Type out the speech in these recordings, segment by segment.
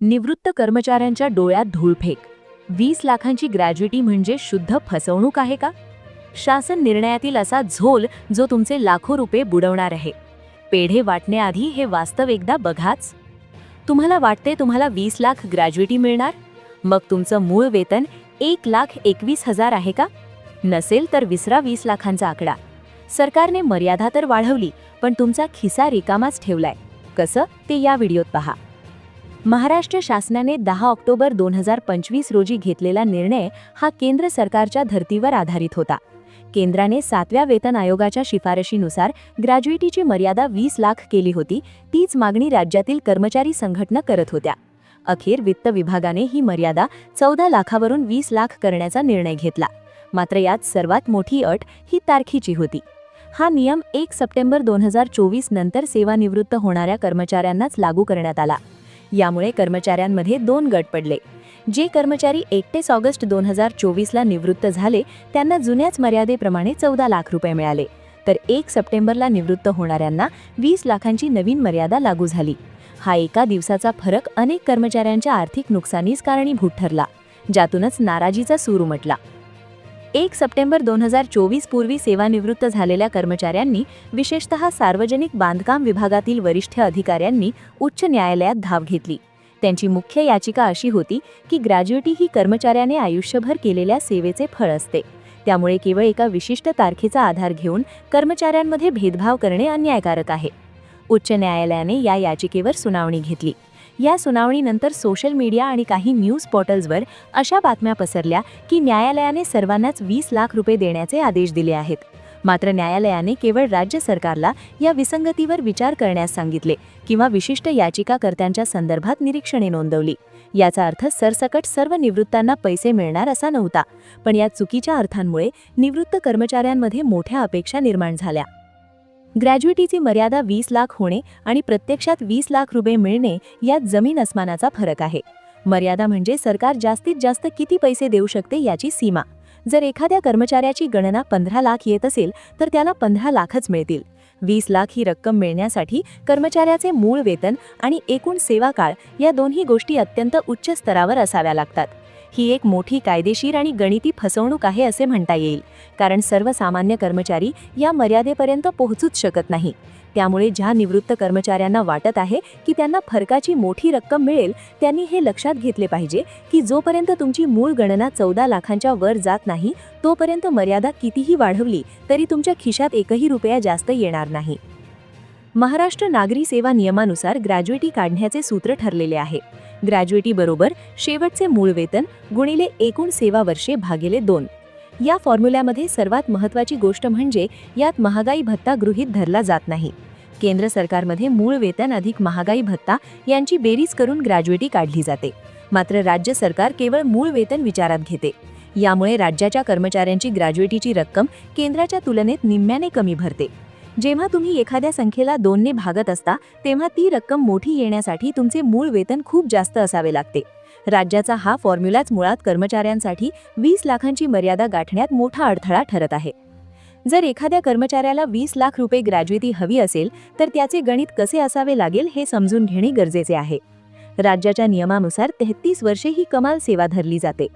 निवृत्त कर्मचाऱ्यांच्या डोळ्यात धूळफेक. वीस लाखांची ग्रॅज्युटी म्हणजे शुद्ध फसवणूक आहे का? शासन निर्णयातील असा झोल जो तुमचे लाखो रुपये बुडवणार आहे. पेढे वाटण्याआधी हे वास्तव एकदा बघाच. तुम्हाला वाटते तुम्हाला वीस लाख ग्रॅज्युटी मिळणार? मग तुमचं मूळ वेतन एक लाख एकवीस हजार आहे का? नसेल तर विसरा वीस लाखांचा आकडा. सरकारने मर्यादा तर वाढवली पण तुमचा खिसा रिकामाच ठेवलाय. कसं? ते या व्हिडिओत पहा. महाराष्ट्र शासनाने दहा ऑक्टोबर दोन हजार पंचवीस रोजी घेतलेला निर्णय हा केंद्र सरकारच्या धर्तीवर आधारित होता. केंद्राने सातव्या वेतन आयोगाच्या शिफारशीनुसार ग्रॅज्युएटीची मर्यादा वीस लाख केली होती तीच मागणी राज्यातील कर्मचारी संघटना करत होत्या. अखेर वित्त विभागाने ही मर्यादा चौदा लाखावरून वीस लाख करण्याचा निर्णय घेतला. मात्र यात सर्वात मोठी अट ही तारखीची होती. हा नियम एक सप्टेंबर दोन हजार चोवीस नंतर सेवानिवृत्त होणाऱ्या कर्मचाऱ्यांनाच लागू करण्यात आला. यामुळे कर्मचाऱ्यांमध्ये दोन गट पडले. जे कर्मचारी एकतीस ऑगस्ट दोन हजार चोवीसला निवृत्त झाले त्यांना जुन्याच मर्यादेप्रमाणे चौदा लाख रुपये मिळाले. तर एक सप्टेंबरला निवृत्त होणाऱ्यांना वीस लाखांची नवीन मर्यादा लागू झाली. हा एका दिवसाचा फरक अनेक कर्मचाऱ्यांच्या आर्थिक नुकसानीस कारणीभूत ठरला ज्यातूनच नाराजीचा सूर उमटला. एक सप्टेंबर दोन हजार चोवीस पूर्वी सेवानिवृत्त झालेल्या कर्मचाऱ्यांनी विशेषतः सार्वजनिक बांधकाम विभागातील वरिष्ठ अधिकाऱ्यांनी उच्च न्यायालयात धाव घेतली. त्यांची मुख्य याचिका अशी होती की ग्रॅज्युएटी ही कर्मचाऱ्याने आयुष्यभर केलेल्या सेवेचे फळ असते. त्यामुळे केवळ एका विशिष्ट तारखेचा आधार घेऊन कर्मचाऱ्यांमध्ये भेदभाव करणे अन्यायकारक आहे. उच्च न्यायालयाने या याचिकेवर सुनावणी घेतली. या सुनावणीनंतर सोशल मीडिया आणि काही न्यूज पोर्टल्सवर अशा बातम्या पसरल्या की न्यायालयाने सर्वांनाच वीस लाख रुपये देण्याचे आदेश दिले आहेत. मात्र न्यायालयाने केवळ राज्य सरकारला या विसंगतीवर विचार करण्यास सांगितले किंवा विशिष्ट याचिकाकर्त्यांच्या संदर्भात निरीक्षणे नोंदवली. याचा अर्थ सरसकट सर्व निवृत्तांना पैसे मिळणार असा नव्हता पण या चुकीच्या अर्थांमुळे निवृत्त कर्मचाऱ्यांमध्ये मोठ्या अपेक्षा निर्माण झाल्या. ग्रॅज्युएटीची मर्यादा वीस लाख होणे आणि प्रत्यक्षात वीस लाख रुपये मिळणे यात जमीन अस्मानाचा फरक आहे. मर्यादा म्हणजे सरकार जास्तीत जास्त किती पैसे देऊ शकते याची सीमा. जर एखाद्या कर्मचाऱ्याची गणना पंधरा लाख येत असेल तर त्याला पंधरा लाखच मिळतील. वीस लाख ही रक्कम मिळण्यासाठी कर्मचाऱ्याचे मूळ वेतन आणि एकूण सेवा काळ या दोन्ही गोष्टी अत्यंत उच्च स्तरावर असाव्या लागतात. ही एक मोठी कायदेशीर आणि गणिती फसवणूक आहे असे म्हणता येईल. कारण सर्वसामान्य कर्मचारी या मर्यादेपर्यंत पोहोचूच शकत नाही. त्यामुळे ज्या निवृत्त कर्मचाऱ्यांना वाटत आहे की त्यांना फरकाची मोठी रक्कम मिळेल त्यांनी हे लक्षात घेतले पाहिजे की जोपर्यंत तुमची मूळ गणना चौदा लाखांच्या वर जात नाही तोपर्यंत मर्यादा कितीही वाढवली तरी तुमच्या खिशात एकही रुपया जास्त येणार नाही. महाराष्ट्र नागरी सेवा नियमानुसार ग्रॅज्युएटी काढण्याचे सूत्र ठरलेले आहे. ग्रॅज्युएटी बरोबर शेवटचे मूळ वेतन गुणिले एकूण सेवा वर्षे भागिले दोन. या फॉर्म्युल्यामध्ये सर्वात महत्त्वाची गोष्ट म्हणजे यात महागाई भत्ता गृहीत धरला जात नाही. केंद्र सरकारमध्ये मूळ वेतन अधिक महागाई भत्ता यांची बेरीज करून ग्रॅज्युएटी काढली जाते. मात्र राज्य सरकार केवळ मूळ वेतन विचारात घेते. यामुळे राज्याच्या कर्मचाऱ्यांची ग्रॅज्युएटीची रक्कम केंद्राच्या तुलनेत निम्म्याने कमी भरते. जेव्हा तुम्ही एखाद्या संख्येला दोनने भागत असता तेव्हा ती रक्कम मोठी येण्यासाठी तुमचे मूळ वेतन खूप जास्त असावे लागते. राज्याचा हा फॉर्म्युलाच मुळात कर्मचाऱ्यांसाठी वीस लाखांची मर्यादा गाठण्यात मोठा अडथळा ठरत आहे. जर एखाद्या कर्मचाऱ्याला वीस लाख रुपये ग्रॅज्युएटी हवी असेल तर त्याचे गणित कसे असावे लागेल हे समजून घेणे गरजेचे आहे. राज्याच्या नियमानुसार तेहतीस वर्षे ही कमाल सेवा धरली जाते.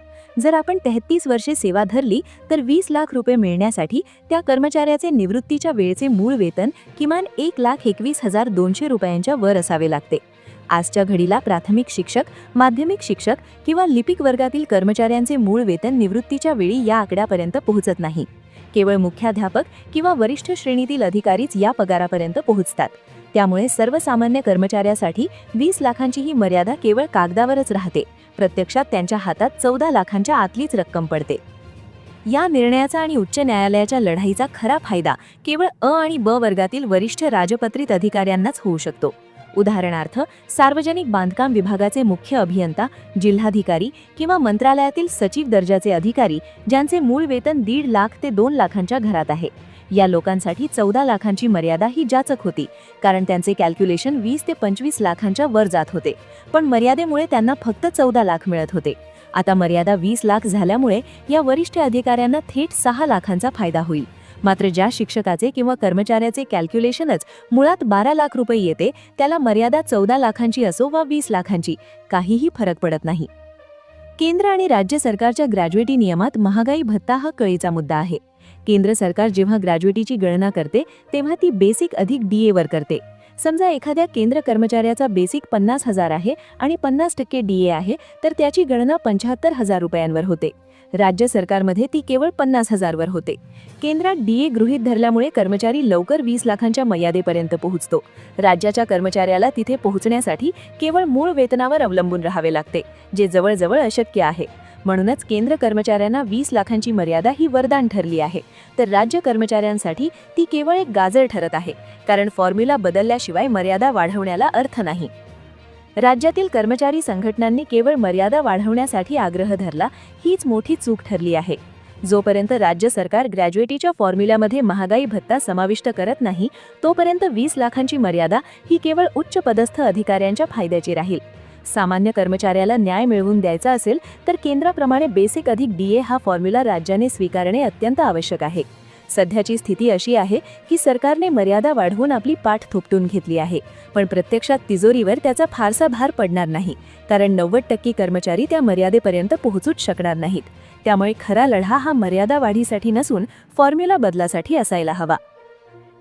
जर आपण तेहतीस वर्षे सेवा धरली तर वीस लाख रुपये मिळण्यासाठी त्या कर्मचाऱ्याचे निवृत्तीच्या वेळेचे मूळ वेतन किमान एक लाख एकवीस हजार दोनशे रुपयांच्या वर असावे लागते. आजच्या घडीला प्राथमिक शिक्षक माध्यमिक शिक्षक किंवा लिपिक वर्गातील कर्मचाऱ्यांचे मूळ वेतन निवृत्तीच्या वेळी या आकड्यापर्यंत पोहोचत नाही. केवळ मुख्याध्यापक किंवा वरिष्ठ श्रेणीतील अधिकारीच या पगारापर्यंत पोहोचतात. त्यामुळे सर्वसामान्य कर्मचाऱ्यासाठी वीस लाखांची ही मर्यादा केवळ कागदावरच राहते. प्रत्यक्षात त्यांच्या हातात चौदा लाखांच्या आतलीच रक्कम पडते. या निर्णयाचा आणि उच्च न्यायालयाच्या लढाईचा खरा फायदा केवळ अ आणि ब वर्गातील वरिष्ठ राजपत्रित अधिकाऱ्यांनाच होऊ शकतो. उदाहरणार्थ सार्वजनिक बांधकाम विभागाचे मुख्य अभियंता जिल्हाधिकारी किंवा मंत्रालयातील सचिव दर्जाचे अधिकारी ज्यांचे मूळ वेतन दीड लाख ते दोन लाखांच्या घरात आहे. या लोकांसाठी चौदा लाखांची मर्यादा ही जाचक होती कारण त्यांचे कॅल्क्युलेशन वीस ते पंचवीस लाखांच्या वर जात होते. पण मर्यादेमुळे त्यांना फक्त चौदा लाख मिळत होते. आता मर्यादा वीस लाख झाल्यामुळे या वरिष्ठ अधिकाऱ्यांना थेट सहा लाखांचा फायदा होईल. मात्र ज्या शिक्षकाचे किंवा कर्मचाऱ्याचे कॅल्क्युलेशनच मुळात बारा लाख रुपये येते त्याला मर्यादा चौदा लाखांची असो वा वीस लाखांची काहीही फरक पडत नाही. केंद्र आणि राज्य सरकारच्या ग्रॅज्युएटी नियमात महागाई भत्ता हा कळीचा मुद्दा आहे. केंद्र सरकार जेव्हा ग्रॅज्युएटीची गणना करते तेव्हा ती बेसिक अधिक डी वर करते. समजा एखाद्या केंद्र कर्मचाऱ्याचा बेसिक पन्नास हजार आहे आणि पन्नास टक्के डी आहे तर त्याची गणना पंच्याहत्तर हजार रुपयांवर होते. राज्य सरकारमध्ये ती केवळ पन्नास हजारवर होते. केंद्रात डीए गृहीत धरल्यामुळे कर्मचारी लवकर वीस लाखांच्या मर्यादेपर्यंत पोहोचतो. राज्याच्या कर्मचाऱ्याला तिथे पोहोचण्यासाठी केवळ मूळ वेतनावर अवलंबून राहावे लागते जे जवळजवळ अशक्य आहे. म्हणूनच केंद्र कर्मचाऱ्यांना वीस लाखांची मर्यादा ही वरदान ठरली आहे. तर राज्य कर्मचाऱ्यांसाठी ती केवळ एक गाजर ठरत आहे कारण फॉर्म्युला बदलल्याशिवाय मर्यादा वाढवण्याला अर्थ नाही. राज्यातील कर्मचारी संघटनांनी केवळ मर्यादा वाढवण्यासाठी आग्रह धरला हीच मोठी चूक ठरली आहे. जोपर्यंत राज्य सरकार ग्रॅज्युएटीच्या फॉर्म्युल्यामध्ये महागाई भत्ता समाविष्ट करत नाही तोपर्यंत वीस लाखांची मर्यादा ही केवळ उच्च पदस्थ अधिकाऱ्यांच्या फायद्याची राहील. सामान्य कर्मचाऱ्याला न्याय मिळवून द्यायचा असेल तर केंद्राप्रमाणे बेसिक अधिक डीए हा फॉर्म्युला राज्याने स्वीकारणे अत्यंत आवश्यक आहे. सध्याची स्थिती अशी आहे की सरकारने मर्यादा वाढवून आपली पाठ थोपटून घेतली आहे. पण प्रत्यक्षात तिजोरीवर त्याचा फारसा भार पडणार नाही कारण नव्वद टक्के कर्मचारी त्या मर्यादेपर्यंत पोहोचूच शकणार नाहीत. त्यामुळे खरा लढा हा मर्यादा वाढीसाठी नसून फॉर्म्युला बदलासाठी असायला हवा.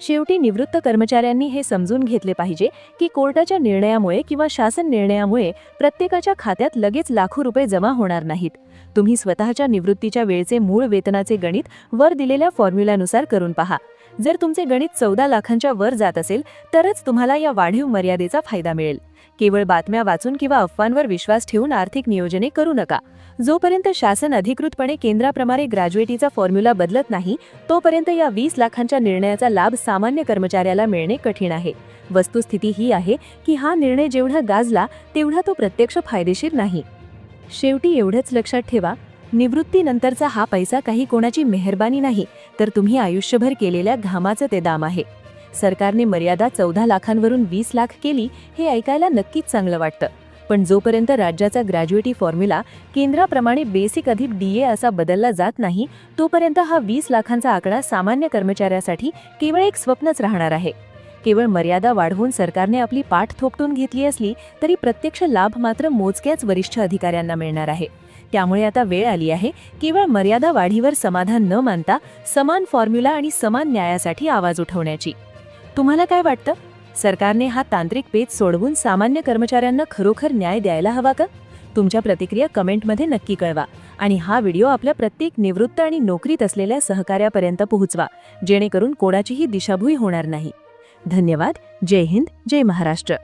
शेवटी निवृत्त कर्मचाऱ्यांनी हे समजून घेतले पाहिजे की कोर्टाच्या निर्णयामुळे किंवा शासन निर्णयामुळे प्रत्येकाच्या खात्यात लगेच लाखो रुपये जमा होणार नाहीत. तुम्ही स्वतःच्या निवृत्तीच्या वेळचे मूळ वेतनाचे गणित वर दिलेल्या फॉर्म्युल्यानुसार करून पहा. जर तुमचे गणित चौदा लाखांच्या वर जात असेल तरच तुम्हाला या वाढीव मर्यादेचा फायदा मिळेल. केवळ बातम्या वाचून किंवा अफवांवर विश्वास ठेवून आर्थिक नियोजने करू नका. जोपर्यंत शासन अधिकृतपणे केंद्राप्रमाणे ग्रॅज्युएटीचा फॉर्म्युला बदलत नाही तोपर्यंत या वीस लाखांच्या निर्णयाचा लाभ सामान्य कर्मचाऱ्याला मिळणे कठीण आहे. वस्तुस्थिती ही आहे की हा निर्णय जेवढा गाजला तेवढा तो प्रत्यक्ष फायदेशीर नाही. शेवटी एवढंच लक्षात ठेवा निवृत्तीनंतरचा हा पैसा काही कोणाची मेहरबानी नाही तर तुम्ही आयुष्यभर केलेल्या घामाचं ते दाम आहे. सरकारने मर्यादा चौदा लाखांवरून वीस लाख केली हे ऐकायला नक्कीच चांगलं वाटतं. पण जोपर्यंत राज्याचा ग्रॅज्युएटी फॉर्म्युला केंद्राप्रमाणे बेसिक अधिक डी ए असा बदलला जात नाही तोपर्यंत हा वीस लाखांचा आकडा सामान्य कर्मचाऱ्यासाठी केवळ एक स्वप्नच राहणार आहे. केवळ मर्यादा वाढवून सरकारने आपली पाठ थोपटून घेतली असली तरी प्रत्यक्ष लाभ मात्र मोजक्याच वरिष्ठ अधिकाऱ्यांना मिळणार आहे. त्यामुळे आता वेळ आली आहे केवळ मर्यादा वाढीवर समाधान न मानता समान फॉर्म्युला आणि समान न्यायासाठी आवाज उठवण्याची. तुम्हाला काय वाटतं? सरकारने हा तांत्रिक पेच सोडवून सामान्य कर्मचाऱ्यांना खरोखर न्याय द्यायला हवा का? तुमच्या प्रतिक्रिया कमेंटमध्ये नक्की कळवा आणि हा व्हिडिओ आपल्या प्रत्येक निवृत्त आणि नोकरीत असलेल्या सहकार्यापर्यंत पोहोचवा जेणेकरून कोणाचीही दिशाभूई होणार नाही. धन्यवाद. जय हिंद. जय महाराष्ट्र.